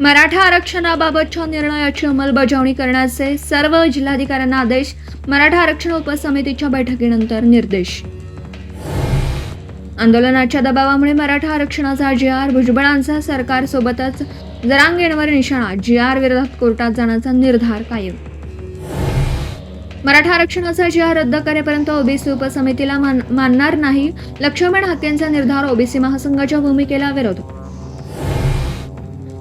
मराठा आरक्षणाबाबतच्या निर्णयाची अंमलबजावणी करण्याचे सर्व जिल्हाधिकाऱ्यांना आदेश मराठा आरक्षण उपसमितीच्या बैठकीनंतर निर्देश. आंदोलनाच्या दबावामुळे मराठा आरक्षणाचा जी आर भुजबळांचा सरकारसोबतच जरांगेंवर निशाणा जी आर विरोधात कोर्टात जाण्याचा निर्धार कायम. मराठा आरक्षणाचा जी आर रद्द करेपर्यंत ओबीसी उपसमितीला मान मानणार नाही लक्ष्मण हाकेंचा निर्धार ओबीसी महासंघाच्या भूमिकेला विरोध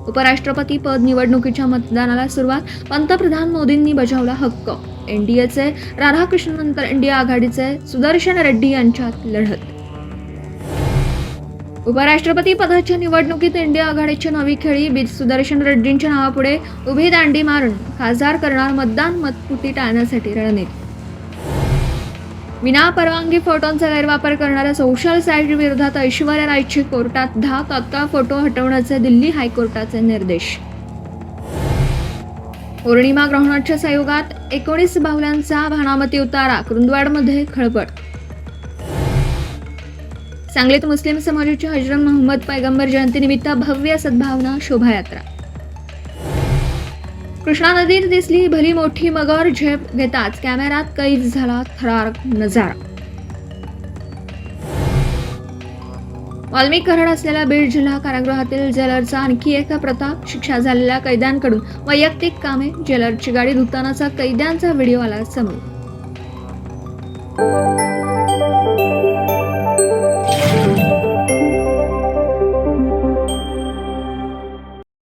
उपराष्ट्रपती पद निवडणुकीच्या मतदानाला सुरुवात. पंतप्रधान मोदींनी बजावला हक्क. एनडीएचे राधाकृष्णनंतर इंडिया आघाडीचे सुदर्शन रेड्डी यांच्यात लढत. उपराष्ट्रपती पदाच्या निवडणुकीत इंडिया आघाडीची नवी खेळी बीज सुदर्शन रेड्डींच्या नावापुढे उभी दांडी मारून खासदार करणार मतदान मतपुटी टाळण्यासाठी रणनीती. विना परवानगी फोटोंचा गैरवापर करणाऱ्या सोशल साईट विरोधात ऐश्वर्या रायची कोर्टात दहा तत्काळ फोटो हटवण्याचे दिल्ली हायकोर्टाचे निर्देश. पौर्णिमा ग्रहणाच्या संयोगात एकोणीस बाहुल्यांचा भानामती उतारा कुरुंदवाडमध्ये खळबळ. सांगलीत मुस्लिम समाजाची हजरत मोहम्मद पैगंबर जयंतीनिमित्त भव्य सद्भावना शोभायात्रा. कृष्णा नदीत दिसली भली मोठी मगर झेप घेताच कॅमेऱ्यात कैद झाला थरार नजारा. वाल्मिक कराड असलेल्या बीड जिल्हा कारागृहातील जेलरचा आणखी एका प्रताप शिक्षा झालेल्या कैद्यांकडून वैयक्तिक कामे जेलरची गाडी धुतानाचा कैद्यांचा व्हिडिओ आला समोर.